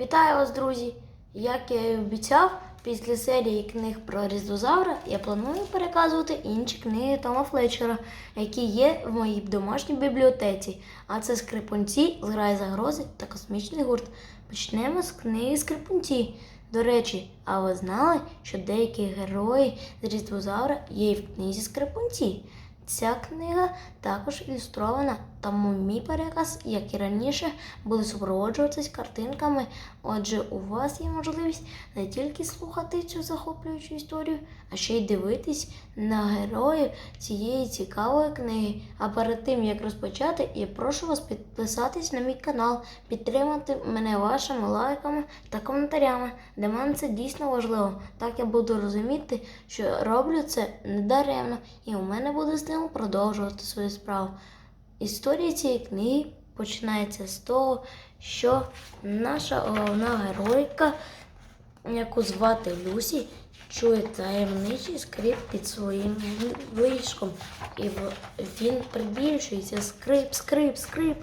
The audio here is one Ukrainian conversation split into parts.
Вітаю вас, друзі! Як я і обіцяв, після серії книг про Різдвозавра я планую переказувати інші книги Тома Флетчера, які є в моїй домашній бібліотеці. А це Скрипунці, Зграй загрози та космічний гурт. Почнемо з книги Скрипунці. До речі, а ви знали, що деякі герої з Різдвозавра є і в книзі Скрипунці? Ця книга також ілюстрована, тому мій переказ, як і раніше, буде супроводжуватись картинками. Отже, у вас є можливість не тільки слухати цю захоплюючу історію, а ще й дивитись на героїв цієї цікавої книги. А перед тим як розпочати, я прошу вас підписатись на мій канал, підтримати мене вашими лайками та коментарями. Для мене це дійсно важливо. Так я буду розуміти, що роблю це недаремно, і у мене буде стимул продовжувати свою справу. Історія цієї книги починається з того, що наша головна геройка, яку звати Люсі, чує таємничий скрип під своїм ліжком. І він прибільшується скрип, скрип, скрип,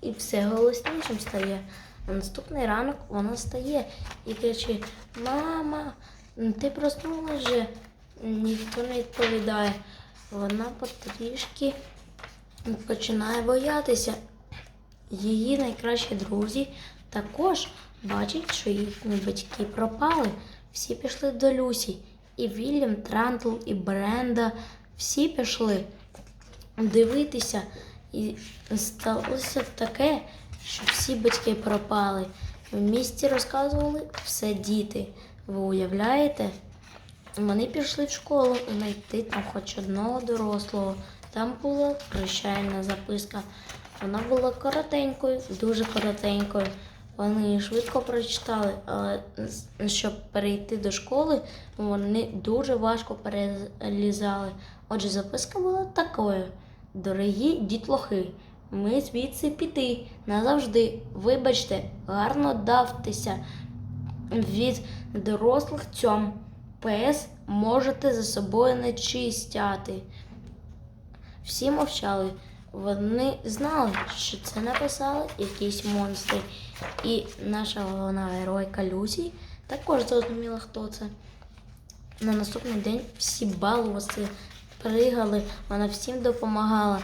і все голоснішим стає. На наступний ранок вона стає і кричить: Мама, ти проснула вже? Ніхто не відповідає. Вона потрішки починає боятися. Її найкращі друзі також бачать, що їхні батьки пропали. Всі пішли до Люсі. І Вільям, Трантл, і Бренда. Всі пішли дивитися. І сталося таке, що всі батьки пропали. В місті розказували все діти. Ви уявляєте? Вони пішли в школу знайти там хоч одного дорослого. Там була прощальна записка. Вона була коротенькою, дуже коротенькою. Вони її швидко прочитали, але щоб перейти до школи, вони дуже важко перелізали. Отже, записка була такою: Дорогі дітлохи, ми звідси піти назавжди. Вибачте, гарно давтеся від дорослих цьом. ПС можете за собою не чистяти. Всі мовчали. Вони знали, що це написали якісь монстри. І наша головна геройка Люсі також зрозуміла, хто це. На наступний день всі балували, пригали, вона всім допомагала.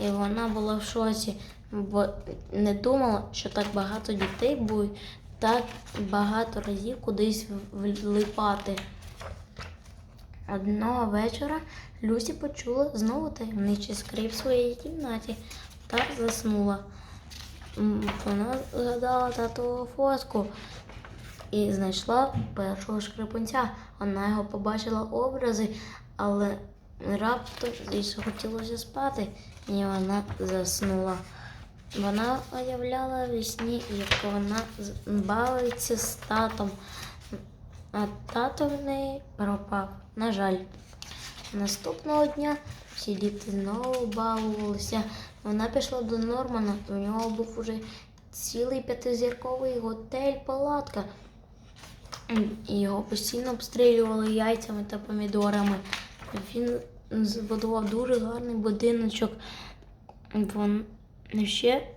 І вона була в шоці, бо не думала, що так багато дітей будуть так багато разів кудись влипати. Одного вечора Люсі почула знову таємничий скрип в своїй кімнаті та заснула. Вона згадала татову фоску і знайшла першого шкрипунця. Вона його побачила образи, але раптом їй захотілося спати, і вона заснула. Вона уявляла вісні, як вона бавиться з татом, а тато в неї пропав. На жаль. Наступного дня всі діти знову балувалися. Вона пішла до Нормана, у нього був уже цілий п'ятизірковий готель палатка. Його постійно обстрілювали яйцями та помідорами. Він збудував дуже гарний будиночок. Вон ще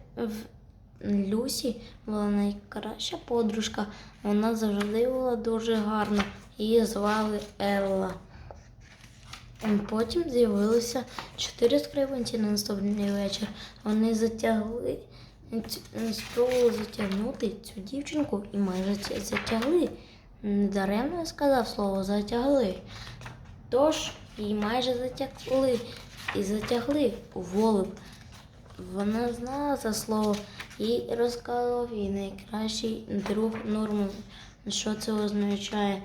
Люсі була найкраща подружка. Вона завжди була дуже гарна. Її звали Елла. Потім з'явилося чотири скрипанці на наступний вечір. Вони затягли, спробували затягнути цю дівчинку і майже затягли. Недаремно я сказав слово затягли. Тож її майже затягли і затягли у голуб. Вона знала це слово і розказував їй найкращий друг Норман, що це означає.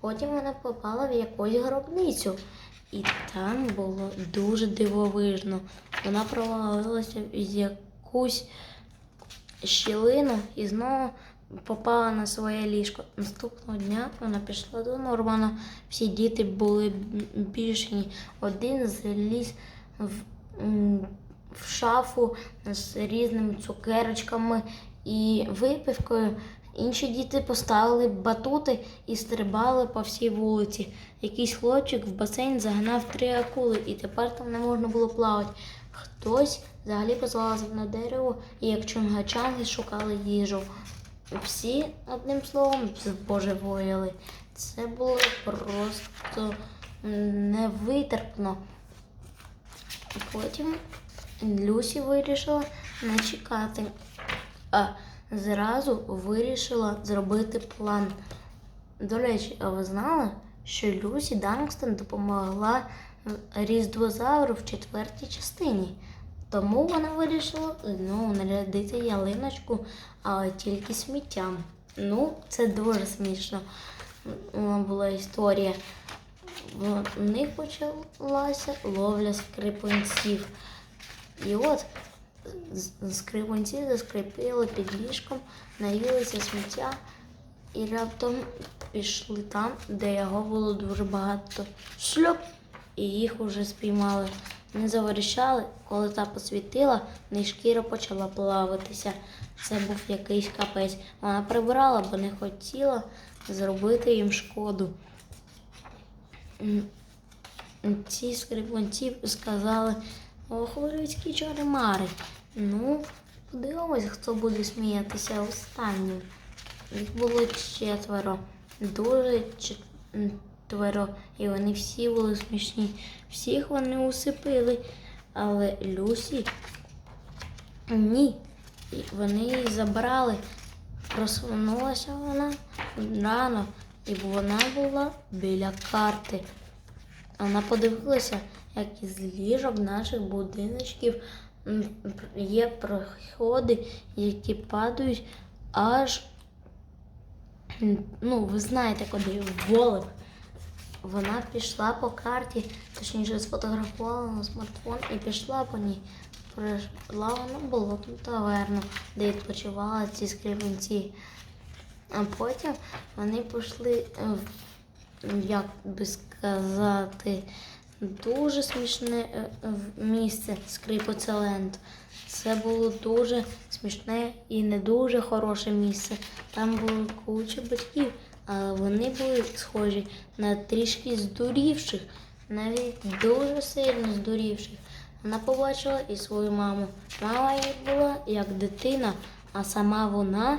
Потім вона попала в якусь гробницю, і там було дуже дивовижно. Вона провалилася в якусь щілину і знову попала на своє ліжко. Наступного дня вона пішла до Нормана. Всі діти були більшені. Один заліз в, в шафу з різними цукерочками і випивкою. Інші діти поставили батути і стрибали по всій вулиці. Якийсь хлопчик в басейн загнав три акули, і тепер там не можна було плавати. Хтось взагалі позлазив на дерево і як чунгачанги шукали їжу. всі одним словом збожеволіли. Це було просто невитерпно. Потім Люсі вирішила не чекати, а зразу вирішила зробити план. До речі, а ви знали, що Люсі Дангстон допомогла різдвозавру в четвертій частині? Тому вона вирішила знову нарядити ялиночку, але тільки сміттям. Ну, це дуже смішно була історія. В них почалася ловля скрипунців. І от скрипунці заскрипіли під ліжком, наїлися сміття і раптом пішли там, де його було дуже багато. Шльоп! І їх уже спіймали. Вони заверещали, коли та посвітила, них шкіра почала плаватися. Це був якийсь капець. Вона прибирала, бо не хотіла зробити їм шкоду. Ці скрипунці сказали, людські чаримари. Ну, подивимось, хто буде сміятися останнім. Їх було четверо, дуже четверо, і вони всі були смішні. Всіх вони усипили, але Люсі ні. І вони її забрали. Просунулася вона рано, і вона була біля карти. Вона подивилася, як із ліжок наших будиночків є проходи, які падають аж, ну, ви знаєте куди, Волик. Вона пішла по карті, точніше сфотографувала на смартфон і пішла по ній. Прийшла вона болотну таверну, де відпочивали ці скрипунці. А потім вони пішли, е, як би сказати, дуже смішне е, в місце Скрипоцеленд. Це було дуже смішне і не дуже хороше місце. Там було куча батьків, але вони були схожі на трішки здурівших, навіть дуже сильно здурівших. Вона побачила і свою маму. Мама їй була як дитина, а сама вона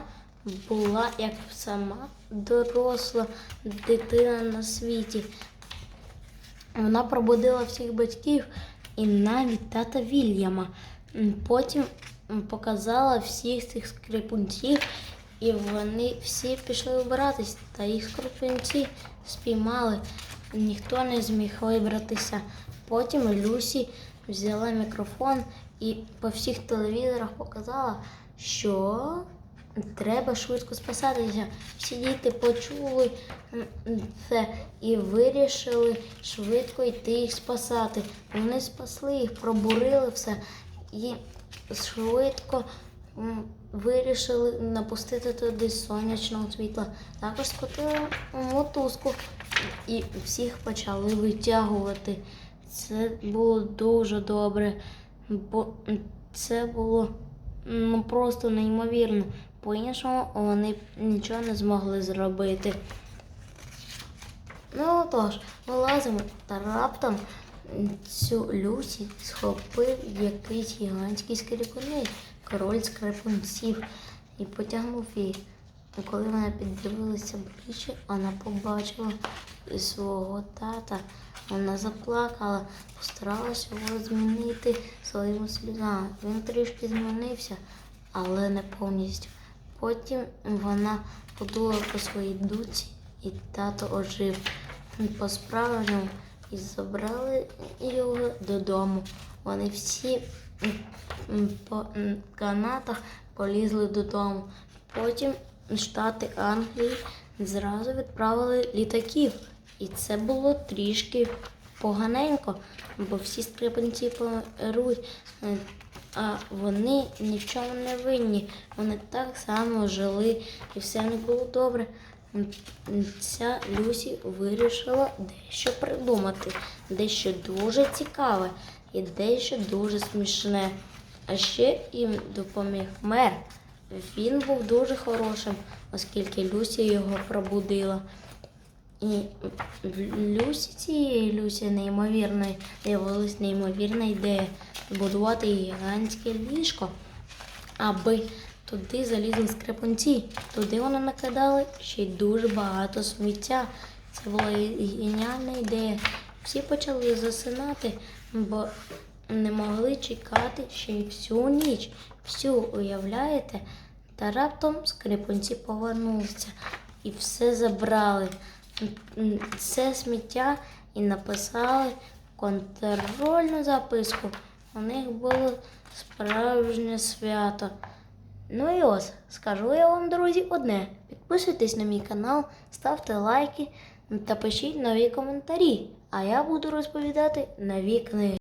була як сама доросла дитина на світі. Вона пробудила всіх батьків і навіть тата Вільяма. Потім показала всіх цих скрипунців, і вони всі пішли вибиратись, та їх скрипунці спіймали. Ніхто не зміг вибратися. Потім Люсі взяла мікрофон і по всіх телевізорах показала, що Треба швидко спасатися. Всі діти почули це і вирішили швидко йти їх спасати. Вони спасли їх, пробурили все і швидко вирішили напустити туди сонячного світла. Також скотили мотузку і всіх почали витягувати. Це було дуже добре, бо це було ну просто неймовірно. По-іншому вони нічого не змогли зробити. Ну отож, вилазимо та раптом цю Люсі схопив якийсь гігантський скрипунець, король скрипунців, і потягнув її. І коли вона піддивилася ближче, вона побачила свого тата. Вона заплакала, постаралася його змінити своїми сльозами. Він трішки змінився, але не повністю. Потім вона подула по своїй дуці, і тато ожив по-справжньому і забрали його додому. Вони всі по канатах полізли додому. Потім штати Англії зразу відправили літаків. І це було трішки поганенько, бо всі скрипанці помруть, а вони ні в чому не винні. Вони так само жили і все не було добре. Ця Люсі вирішила дещо придумати, дещо дуже цікаве і дещо дуже смішне. А ще їм допоміг мер. Він був дуже хорошим, оскільки Люсі його пробудила. І Люсі цієї Люсі неймовірної з'явилась неймовірна ідея збудувати гігантське ліжко, аби Туди залізли скрипунці, туди вони накидали ще й дуже багато сміття. Це була геніальна ідея. Всі почали засинати, бо не могли чекати ще й всю ніч. Всю уявляєте? Та раптом скрипунці повернулися і все забрали. М, сміття і написали контрольну записку. У них було справжнє свято. Ну і ось, скажу я вам, друзі, одне. Підписуйтесь на мій канал, ставте лайки та пишіть нові коментарі. А я буду розповідати нові книги.